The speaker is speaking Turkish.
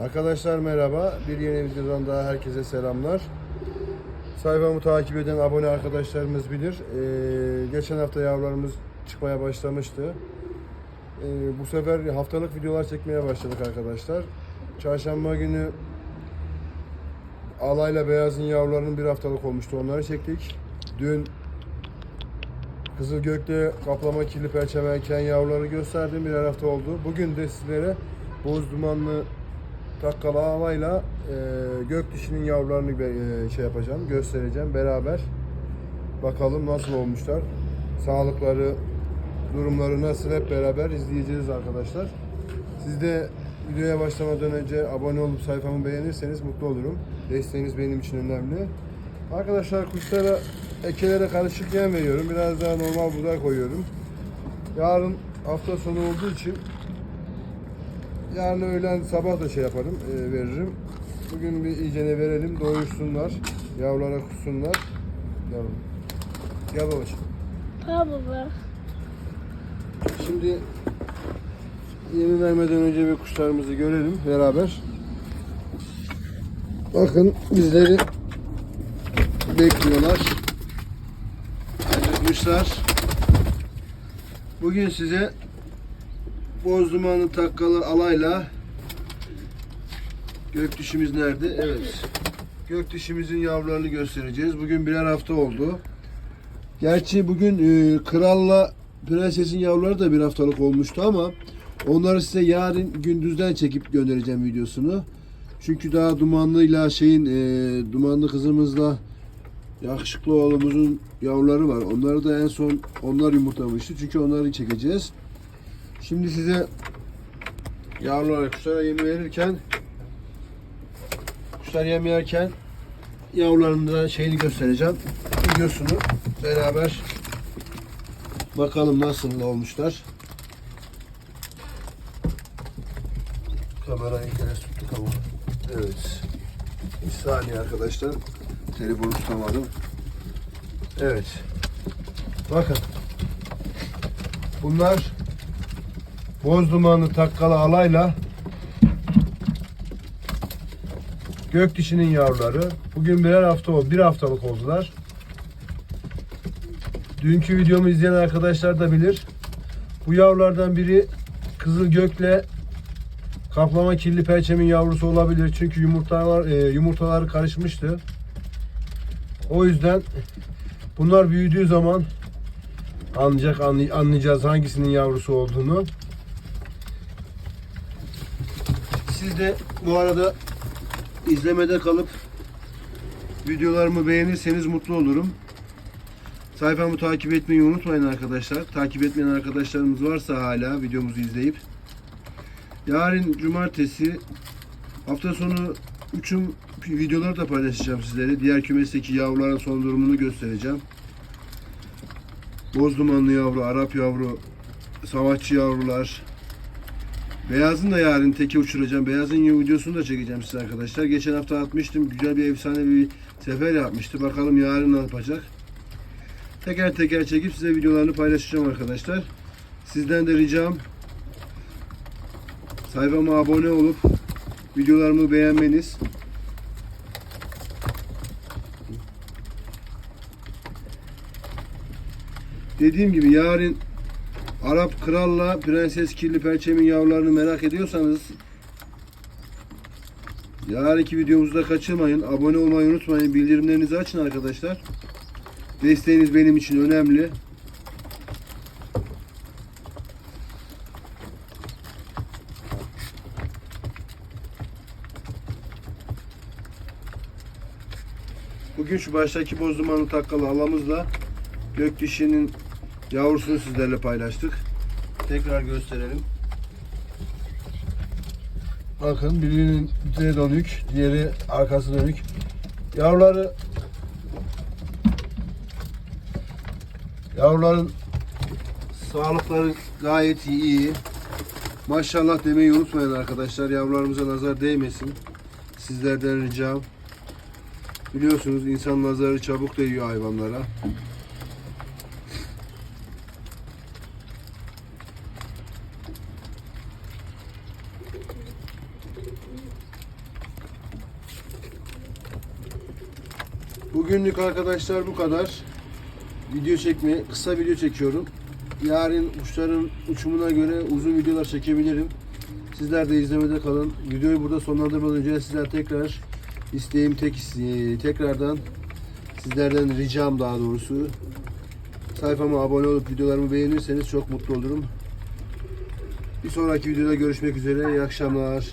Arkadaşlar merhaba. Bir yeni videodan daha herkese selamlar. Sayfamı takip eden abone arkadaşlarımız bilir. Ee, geçen hafta yavrularımız çıkmaya başlamıştı. Ee, bu sefer haftalık videolar çekmeye başladık arkadaşlar. Çarşamba günü Alayla Beyaz'ın yavrularının bir haftalık olmuştu. Onları çektik. Dün Kızıl Gök'te kaplama kirli perçem ken yavruları gösterdim. Birer hafta oldu. Bugün de sizlere boz dumanlı takkalı e, gök dişinin yavrularını be- e, şey yapacağım, göstereceğim beraber. Bakalım nasıl olmuşlar. Sağlıkları, durumları nasıl hep beraber izleyeceğiz arkadaşlar. Siz de videoya başlamadan önce abone olup sayfamı beğenirseniz mutlu olurum. Desteğiniz benim için önemli. Arkadaşlar kuşlara ekelere karışık yem veriyorum. Biraz daha normal buğday koyuyorum. Yarın hafta sonu olduğu için yarın öğlen sabah da şey yaparım, e, veririm. Bugün bir iyicene verelim, doyursunlar. Yavrulara kutsunlar. Yavrum. Gel babacığım. Ha baba. Şimdi yemi vermeden önce bir kuşlarımızı görelim beraber. Bakın bizleri bekliyorlar. Acıkmışlar. Bugün size boz dumanlı takkalı alayla gökdişimiz nerede? Evet. Gökdişimizin yavrularını göstereceğiz. Bugün birer hafta oldu. Gerçi bugün e, kralla prensesin yavruları da bir haftalık olmuştu ama onları size yarın gündüzden çekip göndereceğim videosunu. Çünkü daha dumanlıyla şeyin e, dumanlı kızımızla yakışıklı oğlumuzun yavruları var. Onları da en son onlar yumurtlamıştı. Çünkü onları çekeceğiz. Şimdi size yavrulara kuşlara yemi verirken kuşlar yem yerken yavrularının da şeyini göstereceğim. Videosunu beraber bakalım nasıl olmuşlar. Kamerayı kere tuttuk ama. Evet. Bir saniye arkadaşlar. Telefonu tutamadım. Evet. Bakın. Bunlar boz dumanlı takkalı alayla gök dişinin yavruları. Bugün birer hafta oldu. Bir haftalık oldular. Dünkü videomu izleyen arkadaşlar da bilir. Bu yavrulardan biri kızıl gökle kaplama kirli perçemin yavrusu olabilir. Çünkü yumurtalar e, yumurtaları karışmıştı. O yüzden bunlar büyüdüğü zaman anlay- anlayacağız hangisinin yavrusu olduğunu. Siz de bu arada izlemede kalıp videolarımı beğenirseniz mutlu olurum. Sayfamı takip etmeyi unutmayın arkadaşlar. Takip etmeyen arkadaşlarımız varsa hala videomuzu izleyip. Yarın cumartesi hafta sonu uçum videoları da paylaşacağım sizlere. Diğer kümesteki yavruların son durumunu göstereceğim. Boz dumanlı yavru, Arap yavru, savaşçı yavrular. Beyazın da yarın teke uçuracağım. Beyazın videosunu da çekeceğim size arkadaşlar. Geçen hafta atmıştım. Güzel bir efsane bir sefer yapmıştı. Bakalım yarın ne yapacak. Teker teker çekip size videolarını paylaşacağım arkadaşlar. Sizden de ricam sayfama abone olup videolarımı beğenmeniz. Dediğim gibi yarın Arap Kral'la Prenses Kirli Perçem'in yavrularını merak ediyorsanız yarınki videomuzu da kaçırmayın. Abone olmayı unutmayın. Bildirimlerinizi açın arkadaşlar. Desteğiniz benim için önemli. Bugün şu baştaki boz dumanlı takkalı alamızla gök dişinin yavrusunu sizlerle paylaştık. Tekrar gösterelim. Bakın birinin üzeri dönük, diğeri arkası dönük. Yavruları Yavruların sağlıkları gayet iyi. Maşallah demeyi unutmayın arkadaşlar. Yavrularımıza nazar değmesin. Sizlerden ricam. Biliyorsunuz insan nazarı çabuk değiyor hayvanlara. Bugünlük arkadaşlar bu kadar. Video çekmeye, kısa video çekiyorum. Yarın kuşların uçumuna göre uzun videolar çekebilirim. Sizler de izlemede kalın. Videoyu burada sonlandırmadan önce sizler tekrar isteğim tek iste- tekrardan sizlerden ricam daha doğrusu sayfama abone olup videolarımı beğenirseniz çok mutlu olurum. Bir sonraki videoda görüşmek üzere. İyi akşamlar.